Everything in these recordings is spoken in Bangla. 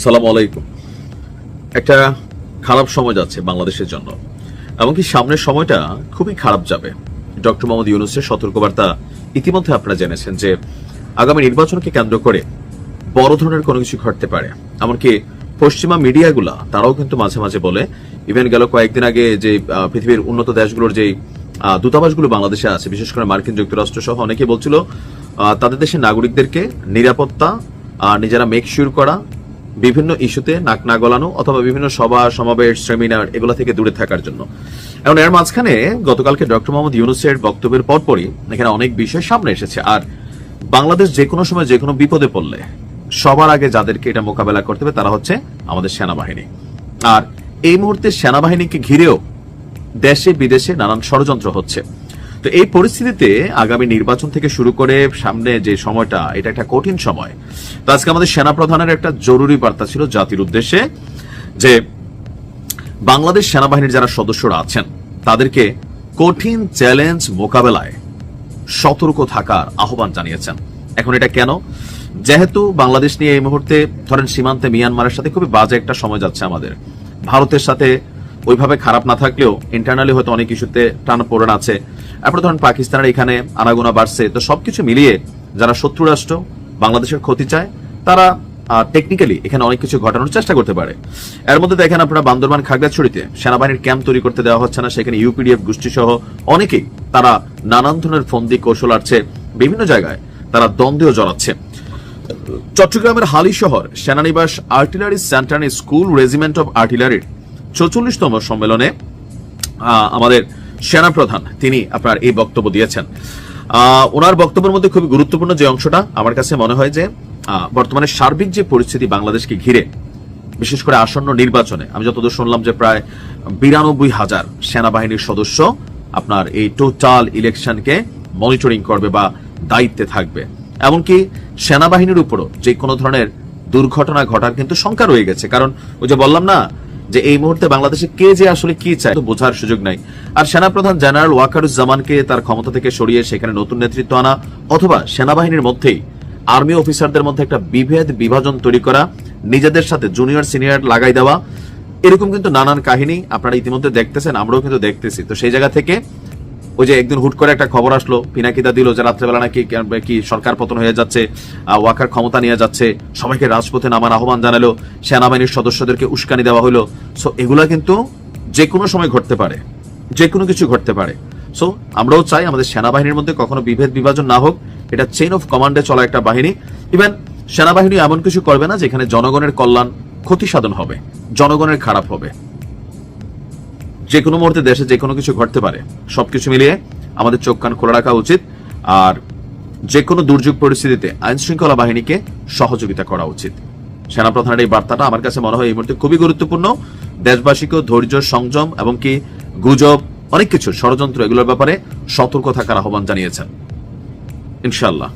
সালাম আলাইকুম। একটা খারাপ সময় যাচ্ছে বাংলাদেশের জন্য, এমনকি সামনের সময়টা খুবই খারাপ যাবে। ডক্টর মোহাম্মদ ইউনুসের সতর্কবার্তা ইতিমধ্যে আপনারা জেনেছেন যে আগামী নির্বাচনকে কেন্দ্র করে বড় ধরনের কোনো কিছু ঘটতে পারে। এমনকি পশ্চিমা মিডিয়াগুলা, তারাও কিন্তু মাঝে মাঝে বলে, ইভেন গেল কয়েকদিন আগে যে পৃথিবীর উন্নত দেশগুলোর যে দূতাবাসগুলো বাংলাদেশে আছে, বিশেষ করে মার্কিন যুক্তরাষ্ট্র সহ অনেকে বলছিল তাদের দেশের নাগরিকদেরকে নিরাপত্তা নিজেরা মেক শিওর করা বিভিন্ন ইস্যুতে নাক না গলানো অথবা বিভিন্ন সভা, সমাবেশ, সেমিনার এগুলো থেকে দূরে থাকার জন্য। এখন এর মাঝখানে গতকালকে ডক্টর মোহাম্মদ ইউনুসের বক্তব্যের পরপরই এখানে অনেক বিষয় সামনে এসেছে। আর বাংলাদেশ যে কোনো সময় যে কোনো বিপদে পড়লে সবার আগে যাদেরকে এটা মোকাবেলা করতে হবে তারা হচ্ছে আমাদের সেনাবাহিনী। আর এই মুহূর্তে সেনাবাহিনীকে ঘিরেও দেশে বিদেশে নানান ষড়যন্ত্র হচ্ছে। তো এই পরিস্থিতিতে আগামী নির্বাচন থেকে শুরু করে সামনে যে সময়টা, এটা একটা কঠিন সময়। তো আজকে আমাদের সেনা প্রধানের একটা জরুরি বার্তা ছিল জাতির উদ্দেশ্যে যে বাংলাদেশ সেনাবাহিনীর যারা সদস্যরা আছেন, তাদেরকে কঠিন চ্যালেঞ্জ মোকাবেলায় সতর্ক থাকার আহ্বান জানিয়েছেন। এখন এটা কেন? যেহেতু বাংলাদেশ নিয়ে এই মুহূর্তে ধরেন সীমান্তে মিয়ানমারের সাথে খুবই বাজে একটা সময় যাচ্ছে আমাদের। ভারতের সাথে ওইভাবে খারাপ না থাকলেও ইন্টারনালি হয়তো অনেক ইস্যুতে টানা পড়েন আছে। তারপরে ধরেন পাকিস্তানের এখানে আনাগোনা বাড়ছে, তো সবকিছু মিলিয়ে যারা শত্রু রাষ্ট্র, বাংলাদেশের ক্ষতি চায়, তারা টেকনিক্যালি এখানে অনেক কিছু ঘটানোর চেষ্টা করতে পারে। এর মধ্যে দেখেন আপনারা বান্দরবান খাগড়াছড়িতে, সেনাবাহিনীর ক্যাম্প তৈরি করতে দেওয়া হচ্ছে না, সেখানে ইউপিডিএফ গোষ্ঠী সহ অনেকেই তারা নানান ধরনের ফন্দি কৌশল আসছে বিভিন্ন জায়গায় তারা দ্বন্দ্বেও জড়াচ্ছে। চট্টগ্রামের হালি শহর, সেনানিবাস artillery centre school regiment of আর্টিলারির চৌচল্লিশতম সম্মেলনে আমাদের সেনা প্রধান তিনি আপনার এই বক্তব্য দিয়েছেন। ওনার বক্তব্যের মধ্যে খুবই গুরুত্বপূর্ণ যে অংশটা, আমার কাছে মনে হয় যে বর্তমানে সার্বিক যে পরিস্থিতি বাংলাদেশকে ঘিরে, বিশেষ করে আসন্ন নির্বাচনে, আমি যতদূর শুনলাম যে প্রায় বিরানব্বই হাজার সেনাবাহিনীর সদস্য আপনার এই টোটাল ইলেকশনকে মনিটরিং করবে বা দায়িত্বে থাকবে। এমনকি সেনাবাহিনীর উপরও যে কোনো ধরনের দুর্ঘটনা ঘটার কিন্তু শঙ্কা রয়ে গেছে। কারণ ওই যে বললাম না যে এই মুহূর্তে বাংলাদেশে কে যে আসলে কি চায় বোঝার সুযোগ নাই। আর সেনাপ্রধান জেনারেল ওয়াকারুজ্জামানকে তার ক্ষমতা থেকে সরিয়ে সেখানে নতুন নেতৃত্ব আনা অথবা সেনাবাহিনীর মধ্যেই আর্মি অফিসারদের মধ্যে একটা বিভেদ, বিভাজন তৈরি করা, নিজেদের সাথে জুনিয়র, সিনিয়র লাগাই দেওয়া, এরকম কিন্তু নানান কাহিনী আপনারা ইতিমধ্যে দেখতেছেন, আমরাও কিন্তু দেখতেছি। তো সেই জায়গা থেকে ওই যে একদিন হুট করে একটা খবর আসলো, পিনাকিদা দিল যে রাত্রেবেলা নাকি কি সরকার পতন হয়ে যাচ্ছে ওয়াকার ক্ষমতা নিয়ে যাচ্ছে, সবাইকে রাজপথে নামার আহ্বান জানালো, সেনাবাহিনীর সদস্যদেরকে উস্কানি দেওয়া হলো। সো এগুলা কিন্তু যে কোনো সময় ঘটতে পারে, যে কোনো কিছু ঘটতে পারে। সো আমরাও চাই আমাদের সেনাবাহিনীর মধ্যে কখনো বিভেদ বিভাজন না হোক, এটা চেইন অফ কমান্ডে চলা একটা বাহিনী। ইভেন সেনাবাহিনী এমন কিছু করবে না যেখানে জনগণের কল্যাণ ক্ষতি সাধন হবে, জনগণের খারাপ হবে। যে কোনো মুহূর্তে দেশে যে কোনো কিছু ঘটতে পারে। সবকিছু মিলিয়ে আমাদের চোখ কান খোলা রাখা উচিত আর যে কোনো দুর্যোগ পরিস্থিতিতে আইন শৃঙ্খলা বাহিনীকে সহযোগিতা করা উচিত। সেনাপ্রধানের এই বার্তাটা আমার কাছে মনে হয় এই মুহূর্তে খুবই গুরুত্বপূর্ণ। দেশবাসীকেও ধৈর্য, সংযম এবং কি গুজব, অনেক কিছু, ষড়যন্ত্র এগুলোর ব্যাপারে সতর্ক থাকার আহ্বান জানিয়েছেন। ইনশাল্লাহ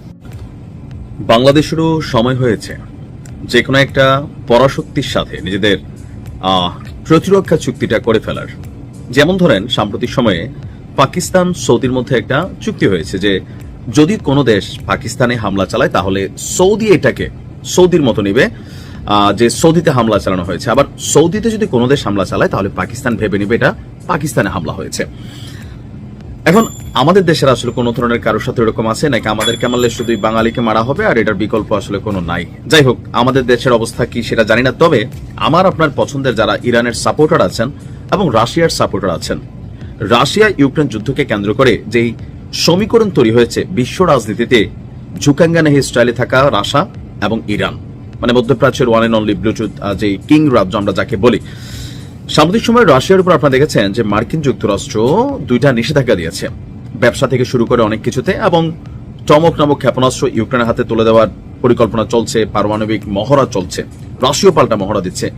বাংলাদেশেরও সময় হয়েছে যে কোনো একটা পরাশক্তির সাথে নিজেদের প্রতিরক্ষা চুক্তিটা করে ফেলার। যেমন ধরেন, সাম্প্রতিক সময়ে পাকিস্তান সৌদির মধ্যে একটা চুক্তি হয়েছে যে যদি কোনো দেশ পাকিস্তানে হামলা চালায়, তাহলে সৌদি এটাকে, সৌদির মতো নিবে যে সৌদিতে হামলা চালানো হয়েছে। আবার সৌদিতে যদি কোনো দেশ হামলা চালায়, তাহলে পাকিস্তান ভেবে নিবে এটা পাকিস্তানে হামলা হয়েছে। এখন আমাদের দেশের আসলে কোনো ধরনের কারোর সাথে এরকম আছে? নাকি আমাদেরকে মারলে শুধুই বাঙালিকে মারা হবে, আর এটার বিকল্প আসলে কোনো নাই? যাই হোক, আমাদের দেশের অবস্থা কি সেটা জানি না, তবে আমার আপনার পছন্দের যারা ইরানের সাপোর্টার আছেন এবং রাশিয়ার সাপোর্টার আছেন। রাশিয়া ইউক্রেন যুদ্ধকে কেন্দ্র করে যেই সমীকরণ তৈরি হয়েছে বিশ্ব রাজনীতিতে, ঝুকাঙ্গানেহি স্টাইলে থাকা রাশা এবং ইরান। মানে মধ্যপ্রাচ্যের ওয়ান এন্ড অনলি ব্লুটুথ যে কিং রাজ্য আমরা যাকে বলি। সাম্প্রতিক সময়ে রাশিয়ার উপর আপনারা দেখেছেন যে মার্কিন যুক্তরাষ্ট্র দুইটা নিষেধাজ্ঞা দিয়েছে। ব্যবসা থেকে শুরু করে অনেক কিছুতে এবং চমক নামক ক্ষেপণাস্ত্র ইউক্রেনের হাতে তুলে দেওয়ার পরিকল্পনা চলছে, পারমাণবিক মহড়া চলছে। রাশিয়া পাল্টা মহড়া দিচ্ছে।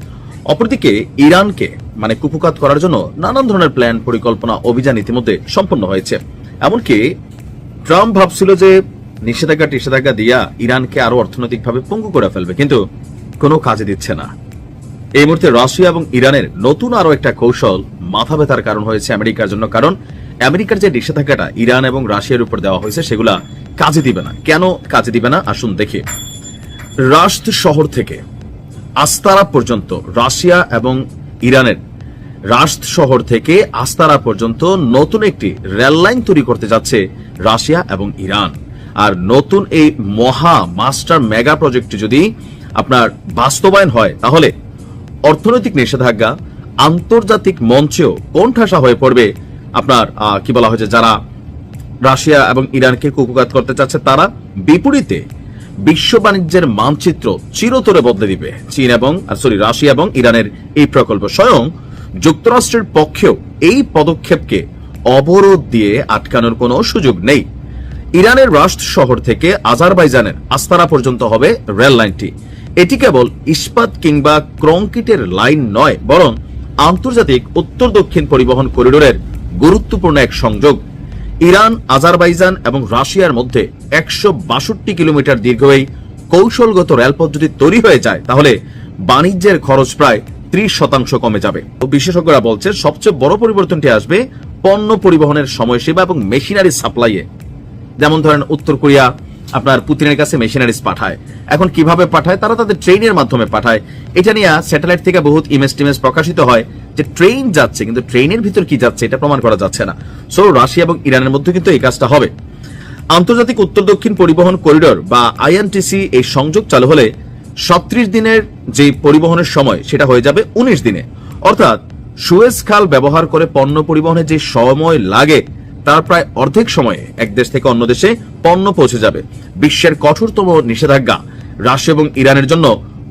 অপরদিকে ইরানকে মানে কুপুকাত করার জন্য নানান ধরনের প্ল্যান, পরিকল্পনা, অভিযান ইতিমধ্যে সম্পন্ন হয়েছে। এমনকি ট্রাম্প ভাবছিল যে নিষেধাজ্ঞা, টিষেধাজ্ঞা দিয়া ইরানকে আরও অর্থনৈতিকভাবে পঙ্গু করে ফেলবে, কিন্তু কোনো কাজে দিচ্ছে না। এই মুহূর্তে রাশিয়া এবং ইরানের নতুন আরও একটা কৌশল মাথা ব্যথার কারণ হয়েছে আমেরিকার জন্য, কারণ আমেরিকার যে নিষেধাজ্ঞাটা ইরান এবং রাশিয়ার উপর দেওয়া হয়েছে, সেগুলা কাজে দিবে না। কেন কাজে দিবে না? আসুন দেখি। রাষ্ট্র শহর থেকে আস্তারা পর্যন্ত, রাশিয়া এবং ইরানের রাশদ শহর থেকে আস্তারা পর্যন্ত নতুন একটি রেল লাইন তৈরি করতে যাচ্ছে রাশিয়া এবং ইরান। আর নতুন এই মহা মাস্টার মেগা প্রজেক্টটি যদি আপনার বাস্তবায়ন হয়, তাহলে অর্থনৈতিক নিষেধাজ্ঞা, আন্তর্জাতিক মঞ্চেও কোণঠাসা হয়ে পড়বে আপনার কি বলা হয়েছে, যারা রাশিয়া এবং ইরানকে কুকুকাত করতে চাচ্ছে, তারা বিপরীতে বিশ্ব বাণিজ্যের মানচিত্র চিরতরে বদলে দিবে। চীন এবং সরি রাশিয়া এবং ইরানের এই প্রকল্প স্বয়ং যুক্তরাষ্ট্রের পক্ষেও এই পদক্ষেপকে অবরোধ দিয়ে আটকানোর কোনো সুযোগ নেই। ইরানের রাষ্ট্র শহর থেকে আজারবাইজানের আস্তারা পর্যন্ত হবে রেল লাইনটি। এটি কেবল ইস্পাত কিংবা ক্রংকিটের লাইন নয়, বরং আন্তর্জাতিক উত্তর দক্ষিণ পরিবহন করিডোরের গুরুত্বপূর্ণ এক সংযোগ। ইরান, আজারবাইজান এবং রাশিয়ার মধ্যে একশো বাষট্টি কিলোমিটার দীর্ঘ এই কৌশলগত রেলপথ যদি তৈরি হয়ে যায়, তাহলে বাণিজ্যের খরচ প্রায় ত্রিশ শতাংশ কমে যাবে। বিশেষজ্ঞরা বলছে সবচেয়ে বড় পরিবর্তনটি আসবে পণ্য পরিবহনের সময়সীমা এবং মেশিনারি সাপ্লাইয়ে। যেমন ধরেন, উত্তর কোরিয়া আপনার পুতিনের কাছে মেশিনারিজ পাঠায়। এখন কীভাবে পাঠায়? তারা তাদের ট্রেনের মাধ্যমে পাঠায়। এটা নিয়ে স্যাটেলাইট থেকে বহুত ইমেজ টিমেজ প্রকাশিত হয় যে ট্রেন যাচ্ছে, কিন্তু ট্রেনের ভিতর কি যাচ্ছে এটা প্রমাণ করা যাচ্ছে না। সো রাশিয়া এবং ইরানের মধ্যে কিন্তু এই কাজটা হবে। আন্তর্জাতিক উত্তর দক্ষিণ পরিবহন করিডোর বা আইএনটিসি এই সংযোগ চালু হলে সত্রিশ দিনের যে পরিবহনের সময়, সেটা হয়ে যাবে উনিশ দিনে। অর্থাৎ সুয়েজ খাল ব্যবহার করে পণ্য পরিবহনে যে সময় লাগে তার প্রায় অর্ধেক সময়ে এক দেশ থেকে অন্য দেশে পণ্য পৌঁছে যাবে। বিশ্বের কঠোরতম নিষেধাজ্ঞা রাশিয়া এবং ইরানের জন্য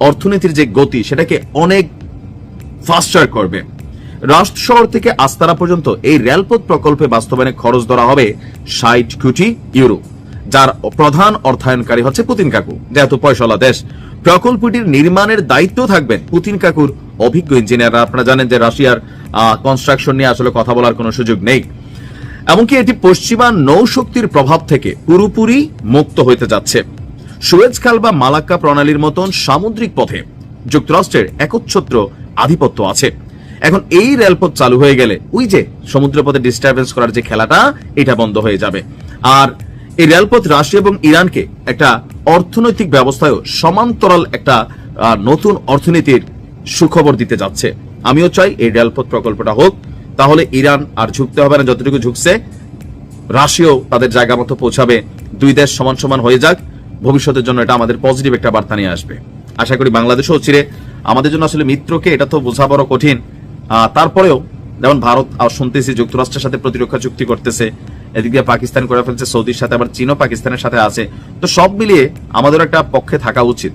অর্থনীতির যে গতি, সেটাকে অনেক ফাস্টার করবে। রাষ্ট্র শহর থেকে আস্তারা পর্যন্ত এই রেলপথ প্রকল্পে বাস্তবায়নে খরচ ধরা হবে ষাট কোটি ইউরো, যার প্রধান অর্থায়নকারী হচ্ছে পুতিন কাকু। যেহেতু পয়সাওয়ালা দেশ, প্রকল্পটির নির্মাণের দায়িত্ব থাকবেন পুতিন কাকুর অভিজ্ঞ ইঞ্জিনিয়াররা। আপনারা জানেন যে রাশিয়ার কনস্ট্রাকশন নিয়ে আসলে কথা বলার কোনো সুযোগ নেই। এমনকি এটি পশ্চিমা নৌশক্তির প্রভাব থেকে পুরোপুরি মুক্ত হইতে যাচ্ছে। সুয়েজ খাল বা মালাক্কা প্রণালীর মতন সামুদ্রিক পথে যুক্তরাষ্ট্রের একচ্ছত্র আধিপত্য আছে। এখন এই রেলপথ চালু হয়ে গেলে ওই যে সমুদ্রপথে ডিস্টারবেন্স করার যে খেলাটা, এটা বন্ধ হয়ে যাবে। আর এই রেলপথ রাশিয়া এবং ইরানকে একটা অর্থনৈতিক ব্যবস্থায় সমান্তরাল একটা নতুন অর্থনীতির সুখবর দিতে যাচ্ছে। আমিও চাই এই রেলপথ প্রকল্পটা হোক। তাহলে ইরান আর ঝুঁকতে হবে না, যতটুকু ঝুঁকছে, রাশিয়াও তাদের জায়গা মতো পৌঁছাবে। দুই দেশ সমান সমান হয়ে যাক। ভবিষ্যতের জন্য এটা আমাদের পজিটিভ একটা বার্তা নিয়ে আসবে। আশা করি বাংলাদেশও চিরে আমাদের জন্য আসলে মিত্রকে এটা তো বোঝা বড় কঠিন। তারপরেও যেমন ভারত শুনতেছি যুক্তরাষ্ট্রের সাথে প্রতিরক্ষা চুক্তি করতেছে। এদিক পাকিস্তান করে ফেলছে, সৌদির সাথে, আবার চীনও পাকিস্তানের সাথে আছে। তো সব মিলিয়ে আমাদের একটা পক্ষে থাকা উচিত।